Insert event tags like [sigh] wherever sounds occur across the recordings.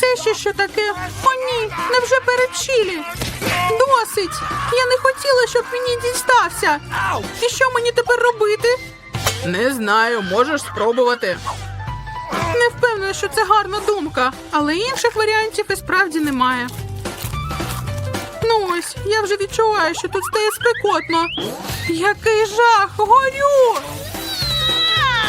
Це ще що таке? О, ні, невже перед чилі? Досить! Я не хотіла, щоб мені дістався. І що мені тепер робити? Не знаю, можеш спробувати. Не впевнена, що це гарна думка, але інших варіантів і справді немає. Ну ось, я вже відчуваю, що тут стає спекотно. Який жах! Горю!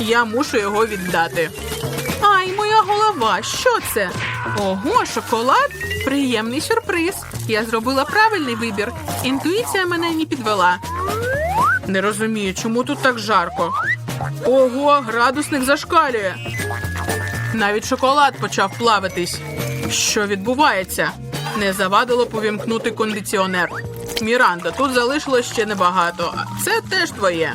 Я мушу його віддати. Ай, моя голова, що це? Ого, шоколад? Приємний сюрприз. Я зробила правильний вибір. Інтуїція мене не підвела. Не розумію, чому тут так жарко. Ого, градусник зашкалює. Навіть шоколад почав плавитись. Що відбувається? Не завадило повімкнути кондиціонер. Міранда, тут залишилось ще небагато. Це теж твоє.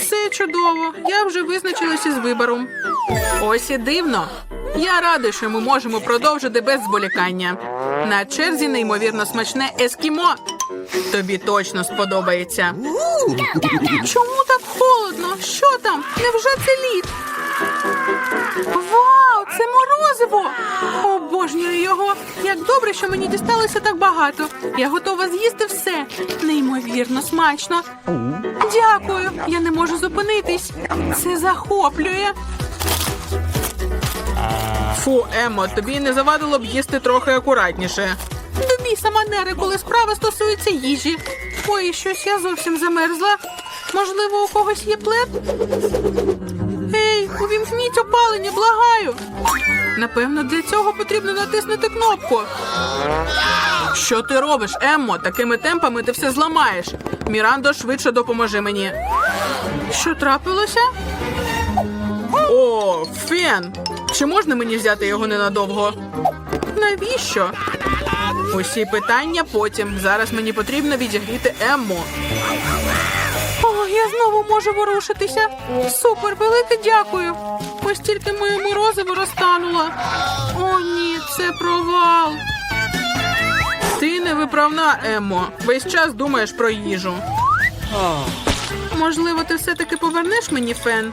Все чудово. Я вже визначилася з вибором. Ось і дивно. Я радий, що ми можемо продовжити без зволікання. На черзі неймовірно смачне ескімо. Тобі точно сподобається. Чому так холодно? Що там? Невже це лід? Як добре, що мені дісталося так багато. Я готова з'їсти все. Неймовірно смачно. Дякую. Я не можу зупинитись. Це захоплює. Фу, Емо, тобі не завадило б їсти трохи акуратніше. До біса манери, коли справа стосується їжі. Ой, щось я зовсім замерзла. Можливо, у когось є плед? Ей, увімкніть опалення, благаю. Напевно, для цього потрібно натиснути кнопку. Що ти робиш, Еммо? Такими темпами ти все зламаєш. Мірандо, швидше допоможи мені. Що трапилося? О, фен! Чи можна мені взяти його ненадовго? Навіщо? Усі питання потім. Зараз мені потрібно відігріти Емму. О, я знову можу ворушитися. Супер, велике дякую. Ось тільки моє морозиво розтануло. О, ні, це провал. Ти невиправна, Емо. Весь час думаєш про їжу. Можливо, ти все-таки повернеш мені фен?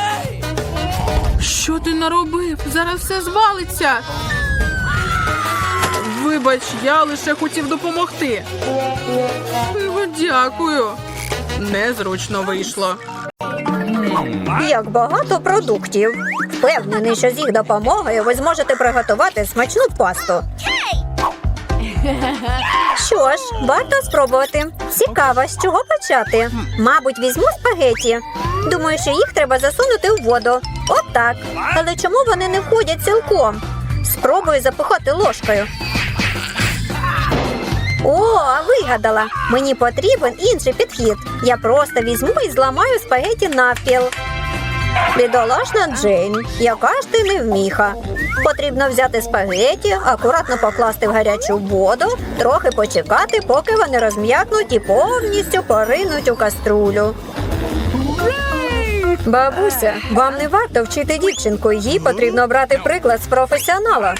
Що ти наробив? Зараз все звалиться. Вибач, я лише хотів допомогти. Ну, дякую. Незручно вийшло. Як багато продуктів. Впевнений, що з їх допомогою ви зможете приготувати смачну пасту. Що ж, варто спробувати. Цікаво, з чого почати. Мабуть, візьму спагеті. Думаю, що їх треба засунути у воду. Отак. Але чому вони не входять цілком? Спробую запихати ложкою. О, вигадала! Мені потрібен інший підхід. Я просто візьму і зламаю спагеті навпіл. Бідолашна Джейн, яка ж ти невміха. Потрібно взяти спагеті, акуратно покласти в гарячу воду, трохи почекати, поки вони розм'якнуть і повністю поринуть у каструлю. Бабуся, вам не варто вчити дівчинку, їй потрібно брати приклад з професіонала.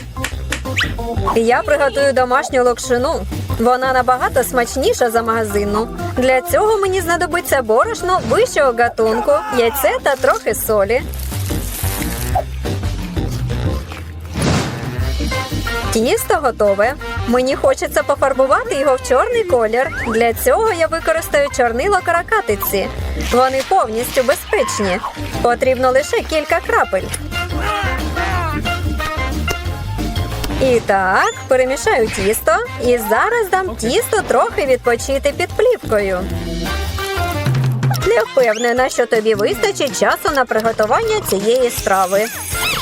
Я приготую домашню локшину. Вона набагато смачніша за магазинну. Для цього мені знадобиться борошно вищого гатунку, яйце та трохи солі. Тісто готове. Мені хочеться пофарбувати його в чорний колір. Для цього я використаю чорнило каракатиці. Вони повністю безпечні. Потрібно лише кілька крапель. І так, перемішаю тісто і зараз дам тісто трохи відпочити під плівкою. Не впевнена, що тобі вистачить часу на приготування цієї страви.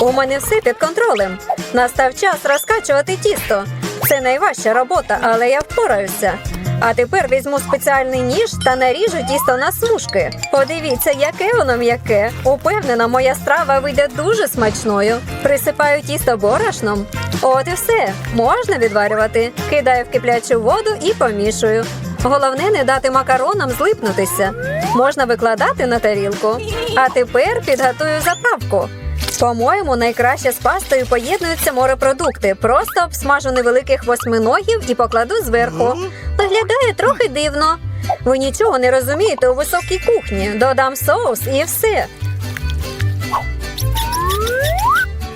У мене все під контролем. Настав час розкачувати тісто. Це найважча робота, але я впораюся. А тепер візьму спеціальний ніж та наріжу тісто на смужки. Подивіться, яке воно м'яке. Упевнена, моя страва вийде дуже смачною. Присипаю тісто борошном. От і все. Можна відварювати. Кидаю в киплячу воду і помішую. Головне не дати макаронам злипнутися. Можна викладати на тарілку. А тепер підготую заправку. По-моєму, найкраще з пастою поєднуються морепродукти. Просто обсмажу невеликих восьминогів і покладу зверху. Виглядає трохи дивно. Ви нічого не розумієте у високій кухні. Додам соус і все.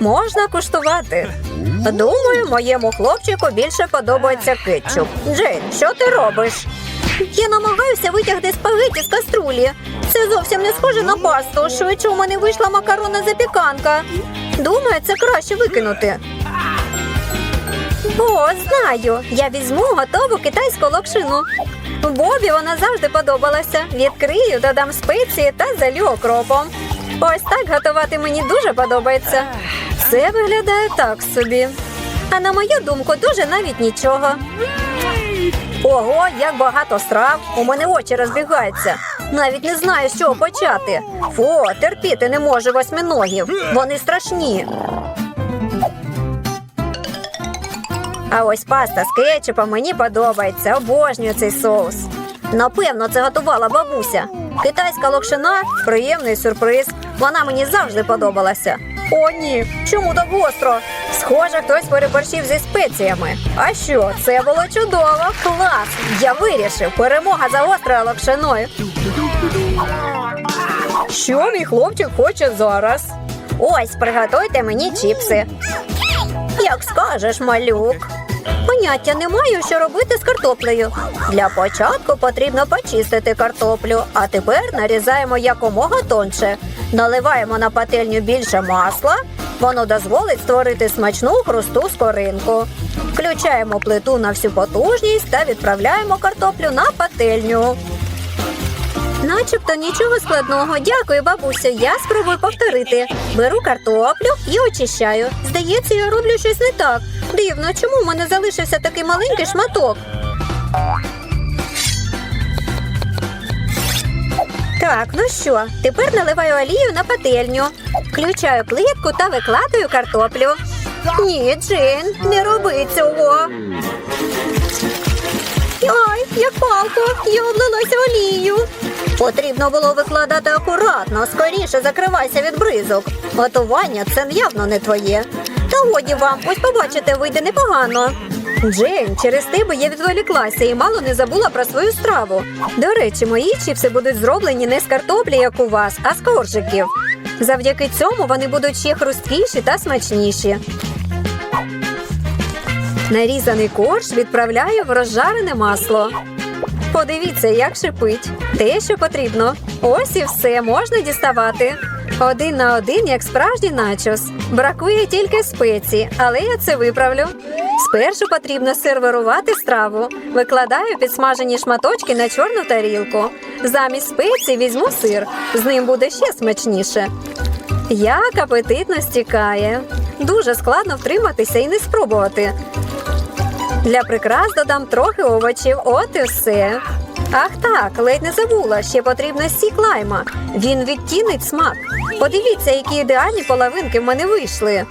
Можна куштувати. Думаю, моєму хлопчику більше подобається кетчуп. Джейн, що ти робиш? Я намагаюся витягти спагеті з каструлі. Це зовсім не схоже на пасту. Швидше у мене вийшла макаронна запіканка. Думаю, це краще викинути. О, знаю. Я візьму готову китайську локшину. Бобі вона завжди подобалася. Відкрию, додам спеції та залю окропом. Ось так готувати мені дуже подобається. Це виглядає так собі. А на мою думку, дуже навіть нічого. Ого, як багато страв. У мене очі розбігаються. Навіть не знаю, з чого почати. Фу, терпіти не можу восьминогів. Вони страшні. А ось паста з кетчупом мені подобається. Обожнюю цей соус. Напевно, це готувала бабуся. Китайська локшина приємний сюрприз. Вона мені завжди подобалася. О, ні, чому так гостро? Схоже, хтось переборщив зі спеціями. А що, це було чудово. Клас! Я вирішив. Перемога за гострою локшиною. Що мій хлопчик хоче зараз? Ось, приготуйте мені чіпси. Як скажеш, малюк. Поняття не маю, що робити з картоплею. Для початку потрібно почистити картоплю, а тепер нарізаємо якомога тонше. Наливаємо на пательню більше масла. Воно дозволить створити смачну хрусту скоринку. Включаємо плиту на всю потужність та відправляємо картоплю на пательню. Начебто нічого складного. Дякую, бабусю. Я спробую повторити. Беру картоплю і очищаю. Здається, я роблю щось не так. Дивно, чому в мене залишився такий маленький шматок? Так, ну що, тепер наливаю олію на пательню. Включаю плитку та викладаю картоплю. Ні, Джейн, не роби цього. Ай, як палко, я облилася олією. Потрібно було викладати акуратно, скоріше закривайся від бризок. Готування це явно не твоє. Та годі вам, ось побачите, вийде непогано. Джейн, через тебе я відволіклася і мало не забула про свою страву. До речі, мої чіпси будуть зроблені не з картоплі, як у вас, а з коржиків. Завдяки цьому вони будуть ще хрусткіші та смачніші. Нарізаний корж відправляю в розжарене масло. Подивіться, як шипить. Те, що потрібно. Ось і все можна діставати. Один на один, як справжній начос. Бракує тільки спеції, але я це виправлю. Спершу потрібно сервірувати страву. Викладаю підсмажені шматочки на чорну тарілку. Замість спецій візьму сир. З ним буде ще смачніше. Як апетитно стікає. Дуже складно втриматися і не спробувати. Для прикрас додам трохи овочів, от і все. Ах так, ледь не забула, ще потрібно сік лайма. Він відтінить смак. Подивіться, які ідеальні половинки в мене вийшли.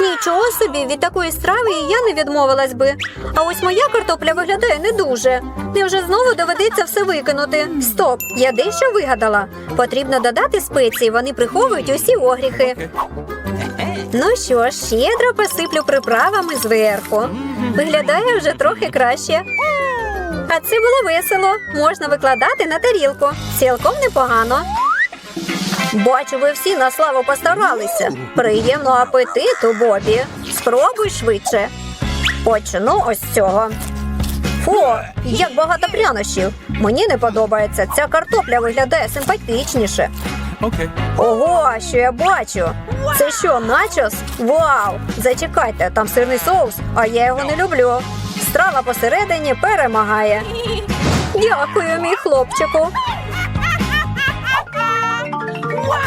Нічого собі, від такої страви я не відмовилась би. А ось моя картопля виглядає не дуже. Невже знову доведеться все викинути? Стоп, я дещо вигадала. Потрібно додати спеції, вони приховують усі огріхи. Ну що ж, щедро посиплю приправами зверху. Виглядає вже трохи краще. А це було весело. Можна викладати на тарілку. Цілком непогано. Бачу, ви всі на славу постаралися. Приємного апетиту, Бобі. Спробуй швидше. Почну ось цього. Фу, як багато прянощів. Мені не подобається. Ця картопля виглядає симпатичніше. Okay. Ого, що я бачу? Це що, начос? Вау! Зачекайте, там сирний соус, а я його не люблю. Страва посередині перемагає. Дякую, мій хлопчику.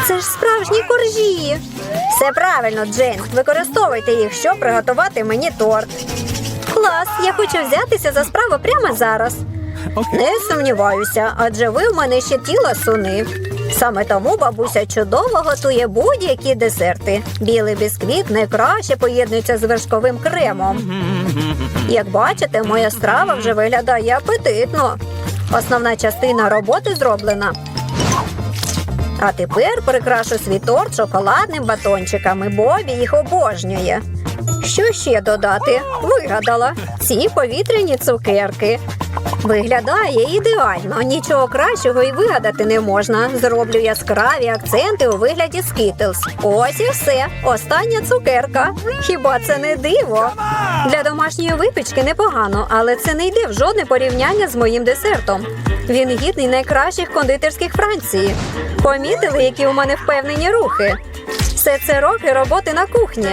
Це ж справжні коржі. Все правильно, Джейн. Використовуйте їх, щоб приготувати мені торт. Клас, я хочу взятися за справу прямо зараз. Не сумніваюся, адже ви в мене ще тіло суни. Саме тому бабуся чудово готує будь-які десерти. Білий бісквіт найкраще поєднується з вершковим кремом. Як бачите, моя страва вже виглядає апетитно. Основна частина роботи зроблена. А тепер прикрашу свій торт шоколадним батончиками. Бобі їх обожнює. Що ще додати? Вигадала ці повітряні цукерки. Виглядає ідеально, нічого кращого і вигадати не можна. Зроблю яскраві акценти у вигляді скітлс. Ось і все. Остання цукерка. Хіба це не диво? Для домашньої випічки непогано, але це не йде в жодне порівняння з моїм десертом. Він гідний найкращих кондитерських Франції. Помітили, які у мене впевнені рухи. Все це роки роботи на кухні.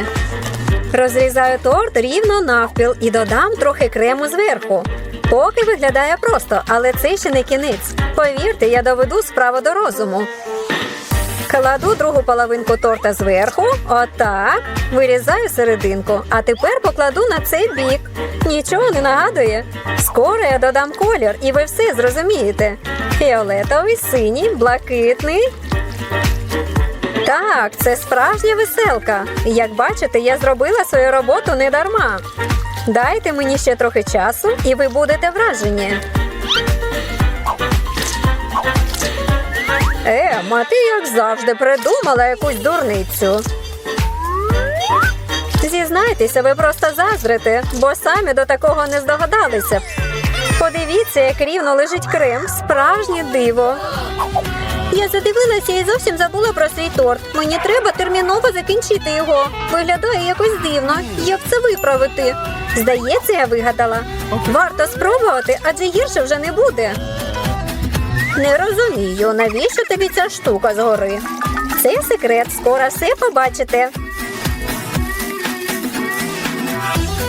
Розрізаю торт рівно навпіл і додам трохи крему зверху. Поки виглядає просто, але це ще не кінець. Повірте, я доведу справу до розуму. Кладу другу половинку торта зверху, отак, вирізаю серединку, а тепер покладу на цей бік. Нічого не нагадує. Скоро я додам колір, і ви все зрозумієте. Фіолетовий, синій, блакитний. Так, це справжня веселка. Як бачите, я зробила свою роботу не дарма. Дайте мені ще трохи часу, і ви будете вражені. Ема, ти як завжди придумала якусь дурницю. Зізнайтеся, ви просто заздрите, бо самі до такого не здогадалися. Подивіться, як рівно лежить крем, справжнє диво. Я задивилася і зовсім забула про свій торт. Мені треба терміново закінчити його. Виглядає якось дивно. Як це виправити? Здається, я вигадала. Варто спробувати, адже гірше вже не буде. Не розумію, навіщо тобі ця штука згори? Це секрет, скоро все побачите.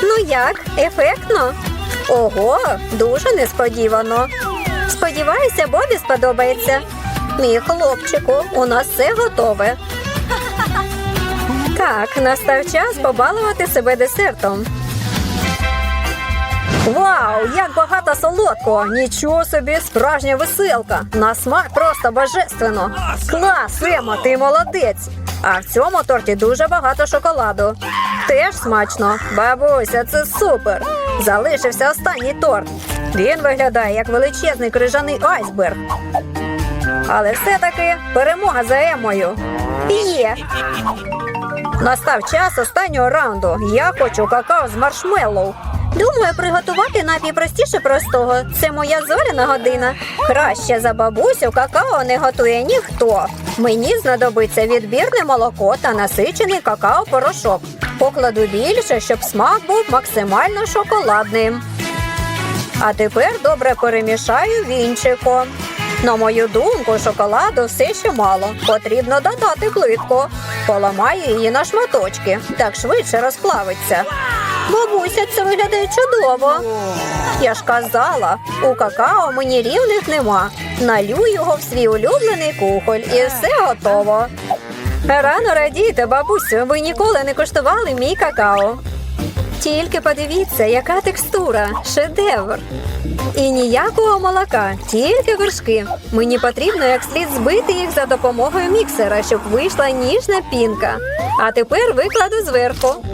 Ну як, ефектно? Ого, дуже несподівано. Сподіваюся, Бобі сподобається. Мій хлопчику, у нас все готове. Так, настав час побалувати себе десертом. Вау, як багато солодкого! Нічого собі, справжня веселка. На смак просто божественно. Клас, Ема, ти молодець. А в цьому торті дуже багато шоколаду. Теж смачно. Бабуся, це супер. Залишився останній торт. Він виглядає як величезний крижаний айсберг. Але все-таки перемога за Емою. Є. Настав час останнього раунду. Я хочу какао з маршмеллоу. Думаю, приготувати напій простіше простого. Це моя зоряна година. Краще за бабусю какао не готує ніхто. Мені знадобиться відбірне молоко та насичений какао-порошок. Покладу більше, щоб смак був максимально шоколадним. А тепер добре перемішаю вінчиком. На мою думку, шоколаду все ще мало. Потрібно додати плитку. Поламаю її на шматочки, так швидше розплавиться. Бабуся, це виглядає чудово. Я ж казала, у какао мені рівних нема. Налю його в свій улюблений кухоль і все готово. Рано радійте, бабусю, ви ніколи не куштували мій какао. Тільки подивіться, яка текстура, шедевр. І ніякого молока, тільки вершки. Мені потрібно як слід збити їх за допомогою міксера, щоб вийшла ніжна пінка. А тепер викладу зверху.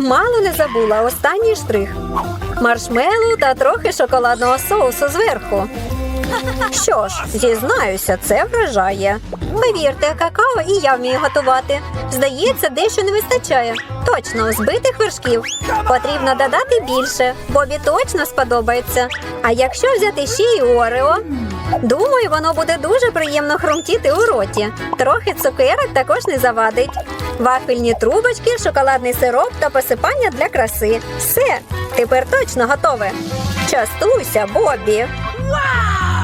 Мало не забула останній штрих. Маршмеллоу та трохи шоколадного соусу зверху. Що ж, зізнаюся, це вражає. Повірте, какао і я вмію готувати. Здається, дещо не вистачає. Точно, збитих вершків. Потрібно додати більше, Бобі точно сподобається. А якщо взяти ще й Орео? Думаю, воно буде дуже приємно хрумтіти у роті. Трохи цукерок також не завадить. Вафельні трубочки, шоколадний сироп та посипання для краси. Все, тепер точно готове. Частуйся, Бобі.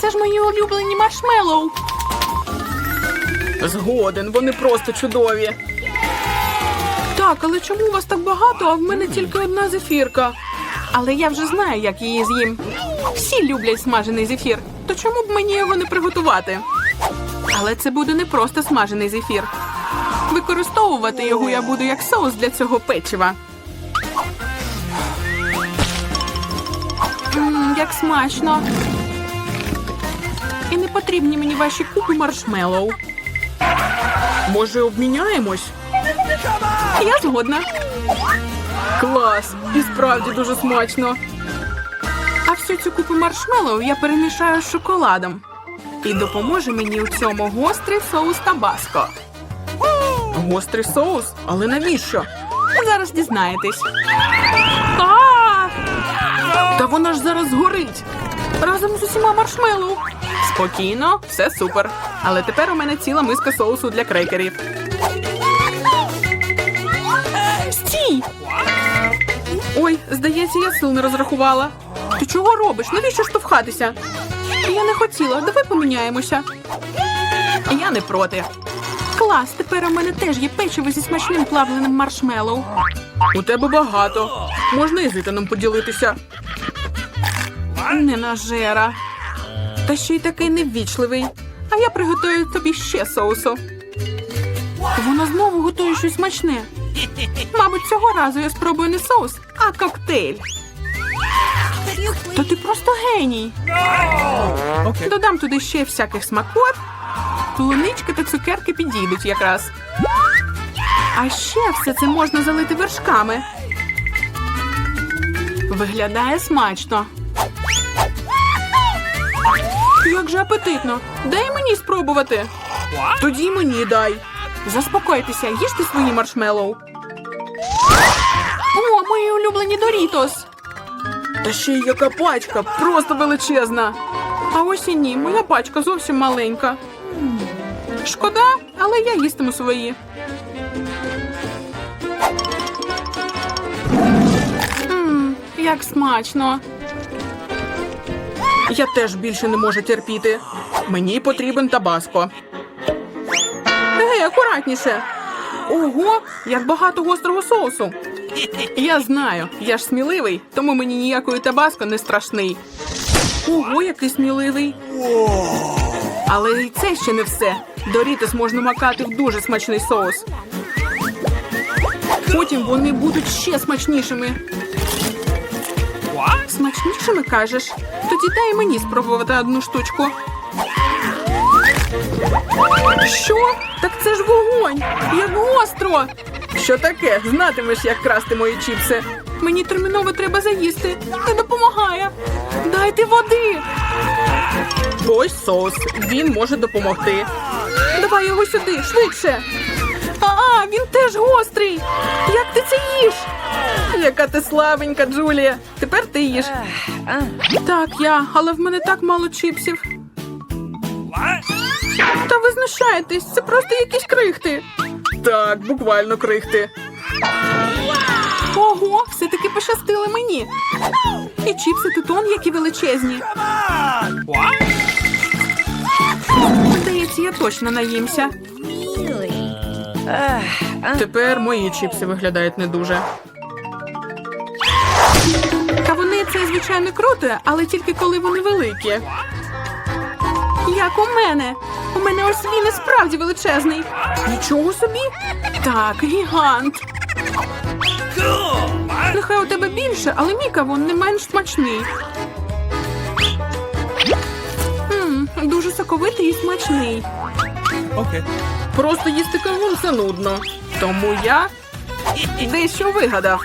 Це ж мої улюблені маршмеллоу. Згоден, вони просто чудові. Так, але чому у вас так багато, а в мене тільки одна зефірка? Але я вже знаю, як її з'їм. Всі люблять смажений зефір. То чому б мені його не приготувати? Але це буде не просто смажений зефір. Використовувати його я буду як соус для цього печива. Мм, як смачно. І не потрібні мені ваші купи маршмеллоу. Може, обміняємось? Я згодна. Клас! І справді дуже смачно. А всю цю купу маршмеллоу я перемішаю з шоколадом. І допоможе мені у цьому гострий соус табаско. Гострий соус? Але навіщо? Зараз дізнаєтесь. А! Та вона ж зараз згорить. Разом з усіма маршмеллоу. Спокійно, все супер. Але тепер у мене ціла миска соусу для крекерів. Стій! Ой, здається, я сил не розрахувала. Ти чого робиш? Навіщо штовхатися? Я не хотіла, давай поміняємося. Я не проти. Клас, тепер у мене теж є печиво зі смачним плавленим маршмеллоу. У тебе багато. Можна і з Ітаном поділитися. Ненажера. Та ще й такий неввічливий. А я приготую тобі ще соусу. Вона знову готує щось смачне. Мабуть, цього разу я спробую не соус, а коктейль. Та ти просто геній. Додам туди ще всяких смакот. Полунички та цукерки підійдуть якраз. А ще все це можна залити вершками. Виглядає смачно. Як же апетитно. Дай мені спробувати. Тоді мені дай. Заспокойтеся, їжте свої маршмеллоу. О, мої улюблені Дорітос. Та ще й яка пачка, просто величезна. А ось і ні, моя пачка зовсім маленька. Шкода, але я їстиму свої. Мм, як смачно. Я теж більше не можу терпіти. Мені потрібен табаско. Ей, акуратніше. Ого, як багато гострого соусу. Я знаю, я ж сміливий, тому мені ніякої табаско не страшний. Ого, який сміливий. Але і це ще не все. Дорітос можна макати в дуже смачний соус. Потім вони будуть ще смачнішими. Смачнішими кажеш? Тоді дай мені спробувати одну штучку. Що? Так це ж вогонь! Як гостро! Що таке? Знатимеш, як красти мої чіпси. Мені терміново треба заїсти. Не допомагає. Дайте води. Ось соус. Він може допомогти. Давай його сюди, швидше. А, він теж гострий. Як ти це їш? [laughs] Яка ти слабенька, Джулія. Тепер ти їш. Так, я, але в мене так мало чіпсів. Та ви знущаєтесь, це просто якісь крихти. Так, буквально крихти. Ого, все-таки пощастило мені. І чіпси тутон, які величезні. Здається, я точно наїмся. Тепер мої чіпси виглядають не дуже. Це, звичайно, круто, але тільки коли вони великі. Як у мене. У мене ось він і справді величезний. Нічого собі. Так, гігант. Нехай у тебе більше, але мій кавун не менш смачний. М, дуже соковитий і смачний. Okay. Просто їсти кавун це нудно. Тому я дещо вигадав.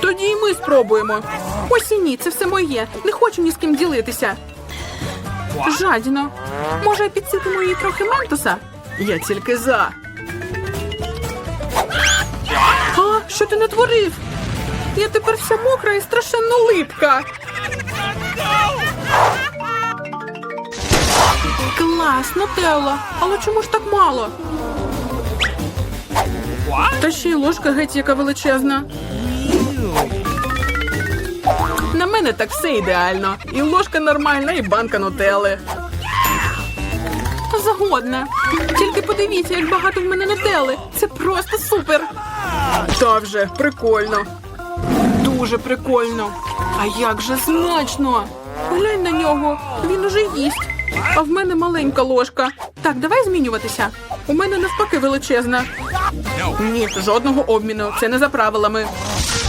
Тоді і ми спробуємо. Ось і ні, це все моє. Не хочу ні з ким ділитися. Жадіно. Може, підсипемо їй трохи ментоса? Я тільки за. А, що ти натворив? Я тепер вся мокра і страшенно липка. Клас, Нутелла. Але чому ж так мало? Та ще й ложка геть яка величезна. На мене так все ідеально. І ложка нормальна, і банка нутелли. Загодна. Тільки подивіться, як багато в мене нутелли. Це просто супер. Та вже прикольно. Дуже прикольно. А як же смачно! Глянь на нього, він уже їсть. А в мене маленька ложка. Так, давай змінюватися. У мене навпаки величезна. Ні, жодного обміну. Це не за правилами.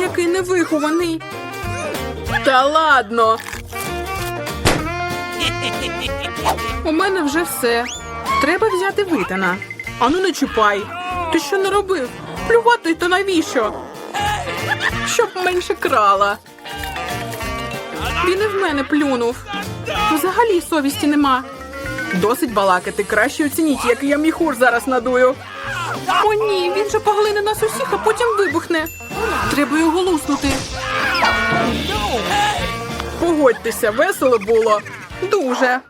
Який невихований. Та ладно. У мене вже все. Треба взяти витана. Ану не чіпай. Ти що не робив? Плювати то навіщо? Щоб менше крала. Він і в мене плюнув. Взагалі совісті нема. Досить балакати. Краще оцініть, який я міхур зараз надую. О, ні, він же поглине нас усіх, а потім вибухне. Треба його луснути. Погодьтеся, весело було. Дуже.